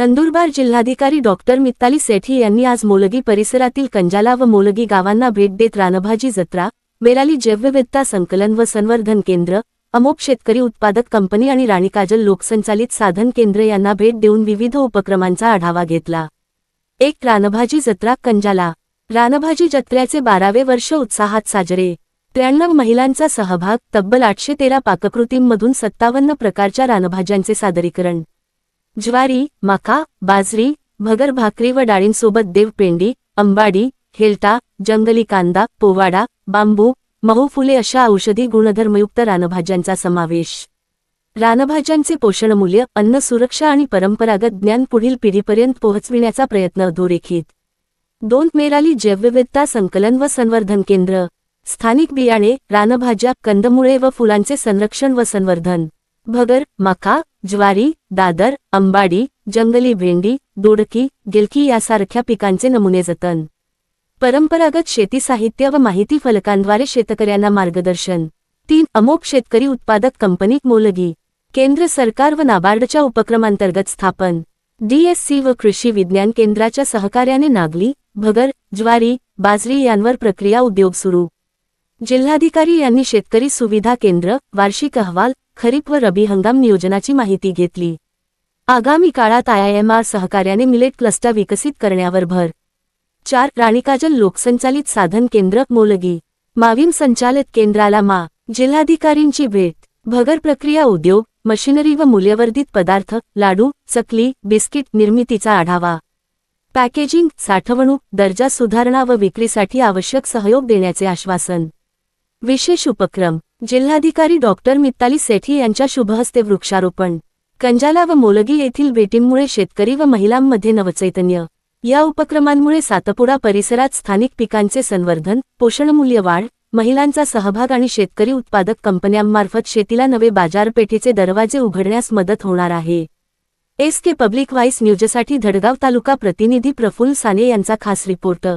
नंदुरबार जिल्हाधिकारी डॉक्टर मित्ताली सेठी यांनी आज मोलगी परिसरातील कंजाला व मोलगी गावांना भेट देत रानभाजी जत्रा बेराली जैवविविधता संकलन व संवर्धन केंद्र अमोप शेतकरी उत्पादक कंपनी आणि राणीकाजल लोकसंचालित साधन केंद्र यांना भेट देऊन विविध उपक्रमांचा आढावा घेतला. एक रानभाजी जत्रा कंजाला. रानभाजी जत्र्याचे बारावे वर्ष उत्साहात साजरे. त्र्याण्णव महिलांचा सहभाग तब्बल आठशे तेरा पाककृतींमधून सत्तावन्न प्रकारच्या रानभाज्यांचे सादरीकरण. ज्वारी मका बाजरी भगर भाकरी व डाळींसोबत देवपेंडी अंबाडी हेलटा जंगली कांदा पोवाडा बांबू महू फुले अशा औषधी गुणधर्मयुक्त रानभाज्यांचा समावेश. रानभाज्यांचे पोषणमूल्य अन्न सुरक्षा आणि परंपरागत ज्ञान पुढील पिढीपर्यंत पोहोचविण्याचा प्रयत्न अधोरेखित. दोन मेराली जैवविविधता संकलन व संवर्धन केंद्र. स्थानिक बियाणे रानभाज्या कंदमुळे व फुलांचे संरक्षण व संवर्धन. भगर मका ज्वारी दादर अंबाडी जंगली भेंडी दोडकी गिलकी यासारख्या पिकांचे नमुने जतन. परंपरागत शेती साहित्य व माहिती फलकांद्वारे शेतकऱ्यांना मार्गदर्शन. तीन अमोक शेतकरी उत्पादक कंपनी मोलगी. केंद्र सरकार व नाबार्डच्या उपक्रमांतर्गत स्थापन. डीएससी व कृषी विज्ञान केंद्राच्या सहकार्याने नागली भगर ज्वारी बाजरी यांवर प्रक्रिया उद्योग सुरू. जिल्हाधिकारी यांनी शेतकरी सुविधा केंद्र वार्षिक अहवाल खरीप व रबी हंगाम नियोजनाची माहिती घेतली. आगामी काळात आयआयएमआर सहकार्याने मिलेट क्लस्टर विकसित करण्यावर भर. चार राणीकाजल लोकसंचालित साधन केंद्र मोलगी. माविम संचालित केंद्राला मा. जिल्हाधिकारींची भेट. भगर प्रक्रिया उद्योग मशिनरी व मूल्यवर्धित पदार्थ लाडू चकली बिस्किट निर्मितीचा आढावा. पॅकेजिंग साठवणूक दर्जा सुधारणा व विक्रीसाठी आवश्यक सहयोग देण्याचे आश्वासन. विशेष उपक्रम. जिल्हाधिकारी डॉक्टर मित्ताली सेठी यांच्या शुभहस्ते वृक्षारोपण. कंजाला व मोलगी येथील भेटींमुळे शेतकरी व महिलांमध्ये नवचैतन्य. या उपक्रमांमुळे सातपुडा परिसरात स्थानिक पिकांचे संवर्धन पोषणमूल्य वाढ महिलांचा सहभाग आणि शेतकरी उत्पादक कंपन्यांमार्फत शेतीला नवे बाजारपेठेचे दरवाजे उघडण्यास मदत होणार आहे. एस के पब्लिक व्हाईस न्यूजसाठी धडगाव तालुका प्रतिनिधी प्रफुल्ल साने यांचा खास रिपोर्ट.